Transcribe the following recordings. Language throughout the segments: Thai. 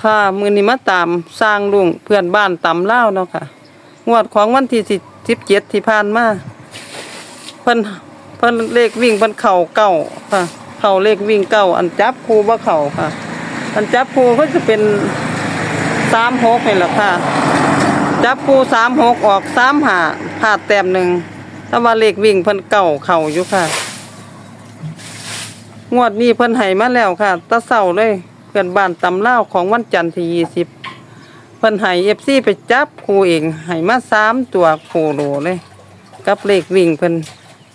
ค่ะ มือนี้มาตามสร้างลุงเพื่อนบ้านตำเล่าเนาะค่ะ งวดของวันที่สิบเจ็ดที่ผ่านมาเพิ่นเพิ่นเลขวิ่งเพิ่นเข่าเก้าค่ะ เข่าเลขวิ่งเก้าอันจับครูว่าเข่าค่ะ อันจับครูก็จะเป็นสามหกนี่แหละค่ะ จับครูสามหกออกสามหาพลาแต้มหนึ่งแต่ว่าเลขวิ่งเพิ่นเก่าเข่าอยู่ค่ะ งวดนี้เพิ่นให้มาแล้วค่ะตะเศร้าเลย เพื่อนบ้านตำเล่าของวันจันทร์ที่ยี่สิบเพิ่นให้เอฟซีไปจับครูเองให้มาสามตัวโคโลเลย กับเลขวิ่งเพิ่น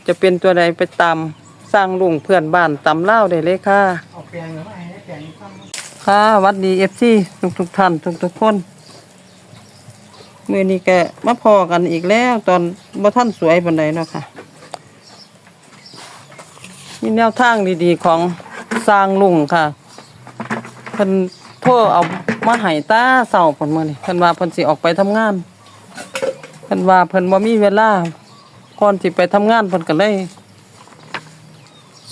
จะเป็นตัวใดไปตามสร้างลุงเพื่อนบ้านตำเล่าได้เลยค่ะค่ะวัดดีเอฟซีทุกทุกท่านทุกทุกคนมือนี้แกมาพอกันอีกแล้วตอนบ่ท่านสวยปานใดเนาะค่ะมีแนวทางดีๆของสร้างลุงค่ะ เพิ่นโทรเอามาให้ตาเศร้าเพิ่นมื้อนี้เพิ่นว่าเพิ่นสิออกไปทำงานเพิ่นว่าเพิ่นบ่มีเวลาก่อนสิไปทำงานเพิ่นก็เลย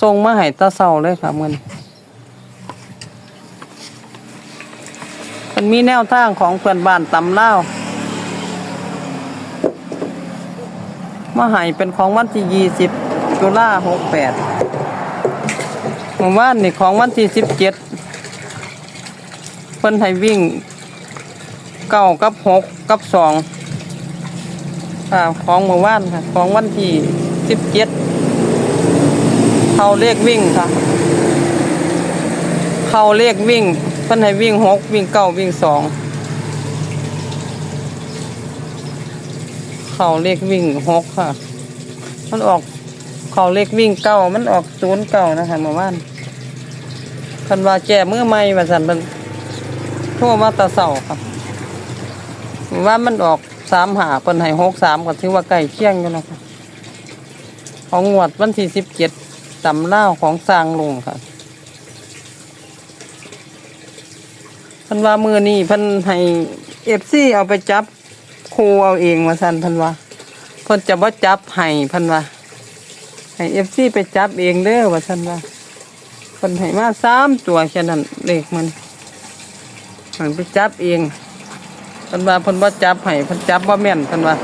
ส่งมาให้ตาเศร้าเลยค่ะมื้อนี้มันมีแนวทางของเพื่อนบ้านตำเล่าวมาให้เป็นของวันที่ยี่สิบตุลาหกแปดเมื่อวานนี่ของวันที่สิบเจ็ด พิ่นให้วิ่งเก้ากับหกกับสองค่ะของเมื่อวานค่ะ ของวันที่สิบเจ็ดเขาเลขวิ่งค่ะ เขาเลขวิ่งเพิ่นให้วิ่งหกวิ่งเก้าวิ่งสองเขาเลขวิ่งหกค่ะ มันออกเขาเลขวิ่งเก้ามันออกศูนย์เก้านะคะเมื่อวานเพิ่นว่าแจ้มือใหม่ว่าสั่นมัน โทรมาตะเสาค่ะเมื่อว่ามันออกสามหาเพิ่นให้หกสามก็ถือว่าใกล้เคียงอยู่นะคะของงวดวันที่สิบเจ็ดตำเล่าของสร้างลุงค่ะเพันว่ามือนี่พันให้เอฟซีเอาไปจับครูเอาเองมาสันพันว่าเพิ่นจะว่าจับให้พันว่าให้เอฟซีไปจับเองเด้อว่าสันว่าเพิ่นให้มาสามตัวแค่นั้นเลขมัน เพิ่นไปจับเองพิ่นว่าพิ่นว่าจับให้พิ่นจับว่าแม่นพิ่นว่า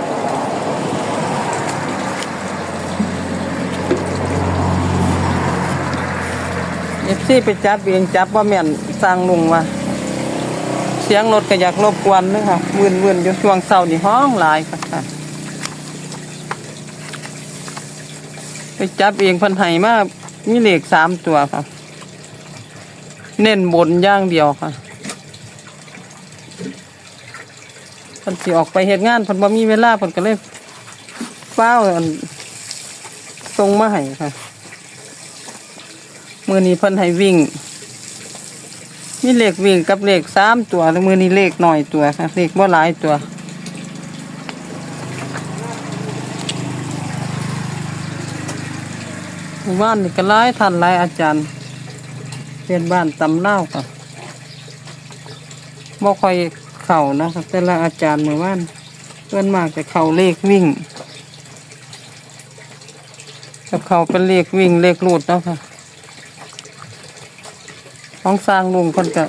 เอฟซีไปจับเองจับว่าแม่นสร้างลุงว่าเสียงรถก็อยากรบกวนเลยค่ะวืนวืนอยู่ช่วงเช้านี่ห้องหลายค่ะไปจับเองพันไห้มากมีเหลขสามตัวค่ะ เน้นบนย่างเดียวค่ะ เพันสิออกไปเหตุงานเพันบ่มีเวลาเพันก็เลยเฝ้าวอันส่งมาให้ค่ะมือนี้เพันให้วิ่ง มีเลขวิ่งกับเลขสามตัวแล้วมือนี้เลขหน่อยตัวค่ะเลขว่หลายตัวหมู่บ้านนี่ก็หลายท่านหลายอาจารย์เป็นบ้านตำเล่าวค่ะบ่ค่อย ข่านะครับ แต่ละอาจารย์หมู่บ้านเพื่อนมากจะเข่าเลขวิ่งกับเขาเป็นเลขวิ่งเลขรูดเนาะค่ะของสร้างลุงคนก็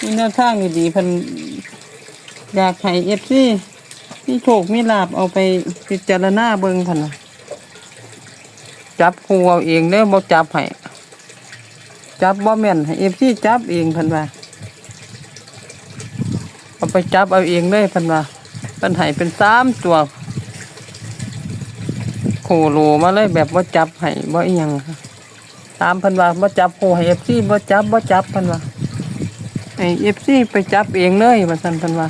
มีแนวทางดีๆพิ่นอยากให้เอฟซีมีโชคมีลาบเอาไปพิจารณาเบิ่งพันจับครูเอาเองเด้อบ่จับให้จับบ่แม่นให้เอฟซีจับเองพิ่นว่า จับเอาเองเลยพิ่นว่านให้เป็นสามตัวโคโลมาเลยแบบว่าจับให้บ่อีหยังค่ะตามพิ่นว่าบ่จับผู้ให้ FC บ่จับบ่จับพิ่นว่าให้ FC ไปจับเองเลยว่าซั่นพิ่นว่า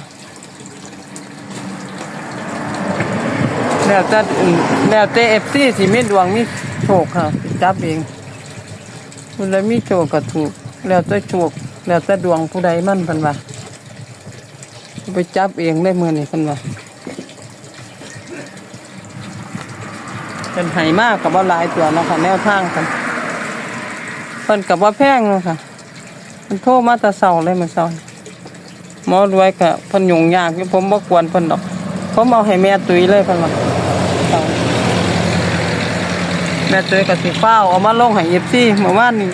แล้วแต่แล้วแต่ FC สิมีดวงมีโชคค่ะจับเองผู้ใดมีโชคก็ถูก แล้วแต่โชคแล้วแต่ดวงผู้ใดมั่นพิ่นว่า ไปจับเองได้มื้อนี้เพิ่นว่าเป็นไห้มากกับว่าหลายตัวนะค่ะแนวทางกันเพิ่นกับว่าแพงเลยค่ะมันโทรมาแต่เสาเลยมันเสาหมอรวยกับเพิ่นยุ่งยากอยู่ผมบ่กวนเพิ่นดอก ผมเอาให้แม่ตุ้ยเลยเพิ่นว่าแม่ตุ้ยกับสิฟ้าเอามาลงให้ FC เมื่อวานนี้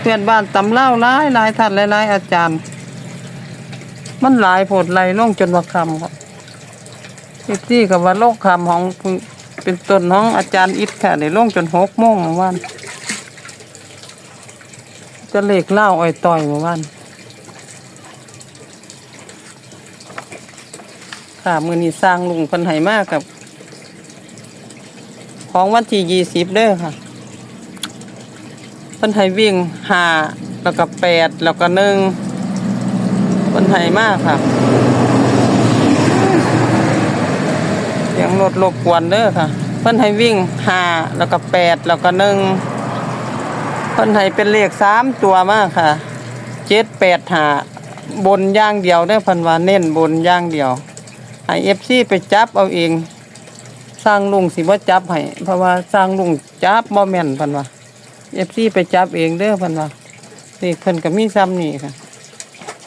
เพื่อนบ้านตำเล่าหลายหลายท่านหลายๆอาจารย์ มันหลายโผดไหลลงจนว่าคำครับอีกที่กับว่าโลกคำของเป็นต้นของอาจารย์อิดค่ะในลงจนหกโมงเมื่อวานจะเลขเล่าอ้อยต่อยเมื่อวานค่ะมือนี้สร้างลุงพันไหมากกับ ของวันที่ยี่สิบเด้อค่ะพิ่นให้วิ่งห้าแล้วก็แปดแล้วก็หนึ่ง เพิ่นให้มากค่ะเสียงรถรบกวนเด้อค่ะ เพิ่นให้วิ่งห้าแล้วก็แปดแล้วก็หนึ่งเพิ่นให้เป็นเลขสามตัวมากค่ะเจ็ดแปดห้าบนย่างเดียวเด้อพิ่นว่าเน้นบนย่างเดียวให้เอฟซีไปจับเอาเอง สร้างลุงสิว่าจับให้เพราะว่าสร้างลุงจับบ่แม่นพิ่นว่าเอฟซีไปจับเองเด้อพิ่นว่านี่เพิ่นก็มีซ้ำนี่ค่ะ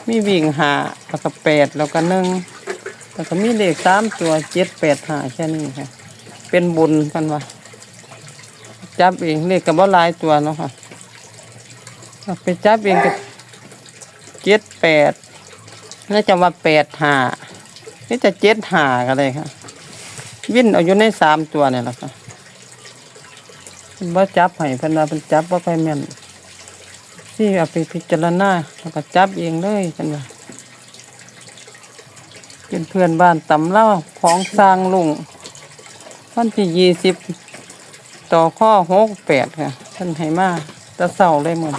มีวิ่งหาแล้วก็แปดแล้วก็หนึ่งแล้วก็มีเลขสามตัวเจ็ดแปดหาแค่นี้ค่ะ เป็นบุญเพิ่นว่าจับเองเลขก็บ่หลายตัวเนาะค่ะเอาไปจับเองก็เจ็ดแปดน่าจะว่าแปดหานี่จะเจ็ดหาก็ได้ค่ะ วิ่นเอาอยู่ในสามตัวเนี่ยแหละค่ะว่าจับให้พิ่นว่าเพิ่นจับว่าไปแม่น ที่เอาไปพิจารณาแล้วก็จับเองเลยเพิ่นว่าเป็นเพื่อนบ้านตำเล่าของสร้างลุงวันที่ยี่สิบต่อข้อหกแปดค่ะเพิ่นให้มาแตะเศร้าเลยหมด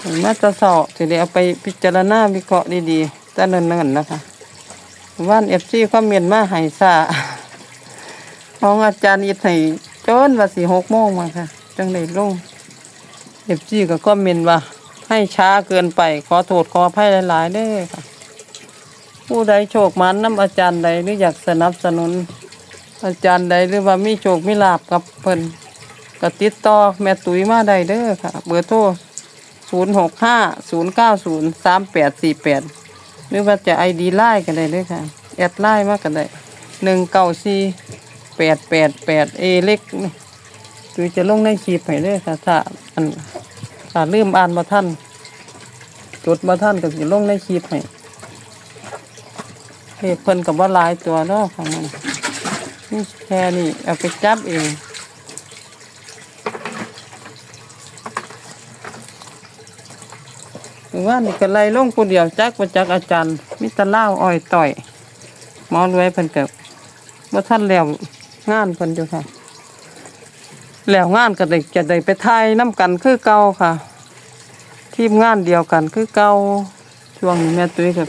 เห็นมาแตะเศร้าสิได้เอาไปพิจารณาวิเคราะห์ดีๆแต่เนิ่นๆนะคะว่านเอฟซีคอมเมนต์มาให้ซาของอาจารย์อิดให้ นว่าสี่หกโมงมาค่ะ จังได้ลงเอฟซีก็คอมเมนต์ว่า ให้ช้าเกินไป ขอโทษขออภัยหลายๆเด้อค่ะ ผู้ใดโชคมันน้ำอาจารย์ใดหรืออยากสนับสนุน อาจารย์ใดหรือว่ามีโชคมีลาบกับเพิ่นก็ติดต่อแม่ตุ้ยมาได้เด้อค่ะ เบอร์โทรศูนย์หกห้าศูนย์เก้าศูนย์สามแปดสี่แปดหรือว่าจะไอดีไล่ก็ได้เด้อค่ะ แอดไล่มาก็ได้หนึ่งเก้าสี่ แปดแปดแปดเอเล็กนี่ตุ้ยจะลงในคลิปให้เด้อค่ะถ้าอันถ้าลืมอ่านมาท่านจดมาท่านก็จะลงในคลิปให้เพิ่นกับว่าลายตัวเนาะของมันนี่แค่นี้เอาไปจับเองว่านี่ก็ไล่ลงผู้เดียวจักมาจักอาจารย์มิตรเล่าอ้อยต่อยหมอรวยเพิ่นกับว่าท่านแล้ว งานเพิ่นอยู่ค่ะ แล้วงานก็ได้จะได้ไปไทยน้ำกันคือเก่าค่ะ ทีมงานเดียวกันคือเก่าช่วงนี้แม่ตุ้ยกับ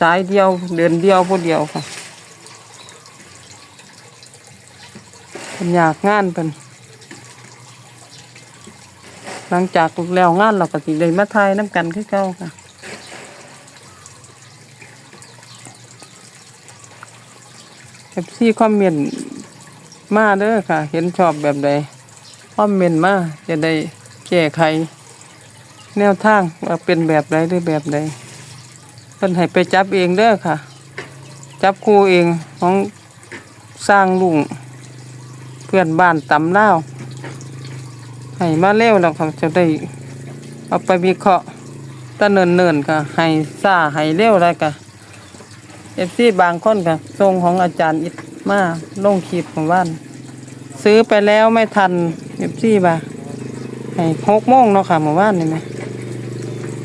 สายเดียวเดินเดียวผู้เดียวค่ะเป็นอยากงานเป็นหลังจากแล้วงานเราก็สิเลยมาไทยน้ำกันคือเก่าค่ะเอ ฟซีคอมเมนต์มาเด้อค่ะ เห็นชอบแบบใดคอมเมนต์มาจะได้แก้ไขแนวทางว่าเป็นแบบใดหรือแบบใดเพิ่นให้ไปจับเองเด้อค่ะ จับครูเองของสร้างลุงเพื่อนบ้านตำเล่าให้มาเร็วแล้วค่ะจะได้เอาไปวิเคราะห์ตะเนินเนินๆค่ะให้ซ่าให้เร็วเลยค่ะ อฟซีบางคนค่ะทรงของอาจารย์อิดมาลงคลิปของบ้าน ซื้อไปแล้วไม่ทันเอฟซีบ่าให้หกโมงเนาะค่ะเมื่อวานนี่ไหม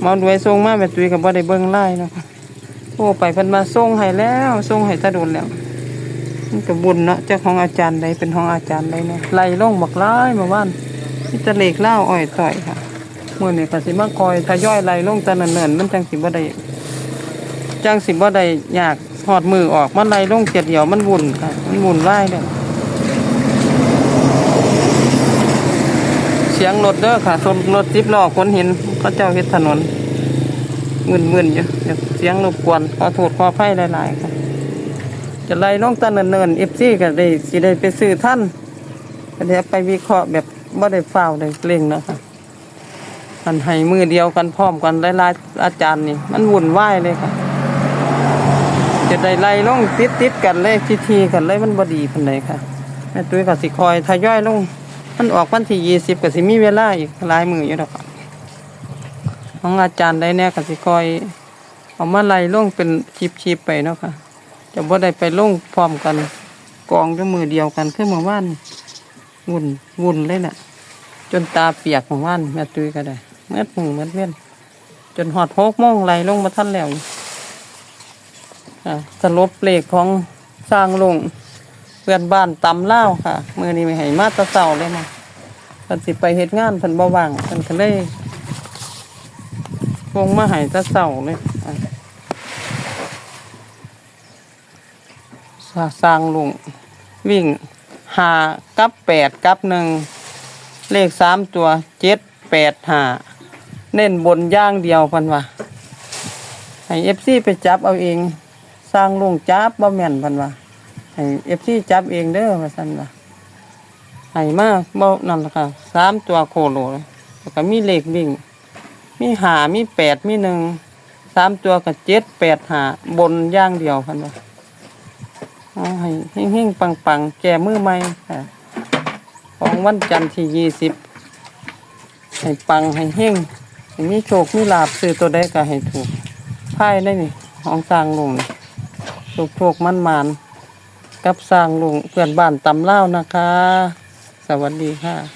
มอด้วยส่งมาแม่ตุ้ยกับบ่ได้เบิ่งไล่เนาะค่ะโอ้ไปเพิ่นมาส่งให้แล้วส่งให้ตะโดนแล้วมันก็บุญเนาะเจ้าของอาจารย์ใดเป็นของอาจารย์ใดเนี่ยไล่ลงบักร้ายเมื่อวานนี่ตะเลกเล่าอ้อยต่อยค่ะมื้อนี้ก็สิมาคอยทยอยไล่ลงต่เนิ่นๆมันจังสิบ่ได้ จังสิบ่ได้อยากหอดมือออกมันไล่ลงเกียดเดียวมันวุ่นค่ะมันวุ่นวายเด้อเสียงรถเด้อค่ะรถรถสิบล้อคนเห็นเขาเจ้าเฮ็ดถนนมึนๆอยู่เสียงรบกวนขอโทษขออภัยหลายๆครับจะไล่ลงตะเนินๆเอฟซีก็ได้สิได้ไปซื้อท่านก็ได้ไปวิเคราะห์แบบบ่ได้ฝ้าวได้เร่งนะคะมันให้มือเดียวกันพร้อมกันหลายๆอาจารย์นี่ มันวุ่นวายเลยค่ะ จะได้ไล่ลงติดๆกันเลยทีๆกันเลยมันบดีปานใดค่ะแม่ตุ้ยก็สิคอยทยอยลงมันออกวันที่ยี่สิบก็สิมีเวลาอีกหลายมืออยู่ดอกค่ะของอาจารย์ได้แน่ก็สิคอยเอามาไล่ลงเป็นชิปๆไปเนาะค่ะจะบ่ได้ไปลงพร้อมกันกองด้วยมือเดียวกันคือเมื่อวานวุ่นวุ่นเลยน่ะ จนตาเปียกเมื่อวานแม่ตุ้ยก็ได้เมื่อมือเมื่อเว้นจนหอดหกโมงไล่ลงมาท่านแล้ว สรุปเลขของสร้างลงเพื่อนบ้านตำเล่าค่ะมือนี้ไม่ให้มาตะเสาเลยมาเพิ่นสิไปเฮ็ดงานเพิ่นบ่ว่างเพิ่นก็เลยคงมาให้ตะเสาเลยสร้างลุงวิ่งหากับแปดกับหนึ่งเลขสามตัวเจ็ดแปดหาเน้นบนย่างเดียวพันว่าให้เอฟซีไปจับเอาเอง ร้างลุงจับบ่แม่นพันว่าให้เอฟซีจับเองเด้อว่าซั่นว่าให้มาบ่นั่นล่ะค่ะสามตัวโคโลแล้วก็มีเลขวิ่ง มีหามีแปดมีหนึ่งสามตัวก็เจ็ดแปดหาบนย่างเดียวพันว่าเอาให้เฮงๆปังๆแก่มือใหม่ค่ะของวันจันทร์ที่ยี่สิบให้ปังให้เฮงมีโชคมีลาบซื้อตัวได้ก็ให้ถูกไพ่ได้นี่ของสร้างลงนี่ โชคโชคมันมานกับสร้างลุงเพื่อนบ้านตำเล่านะคะ สวัสดีค่ะ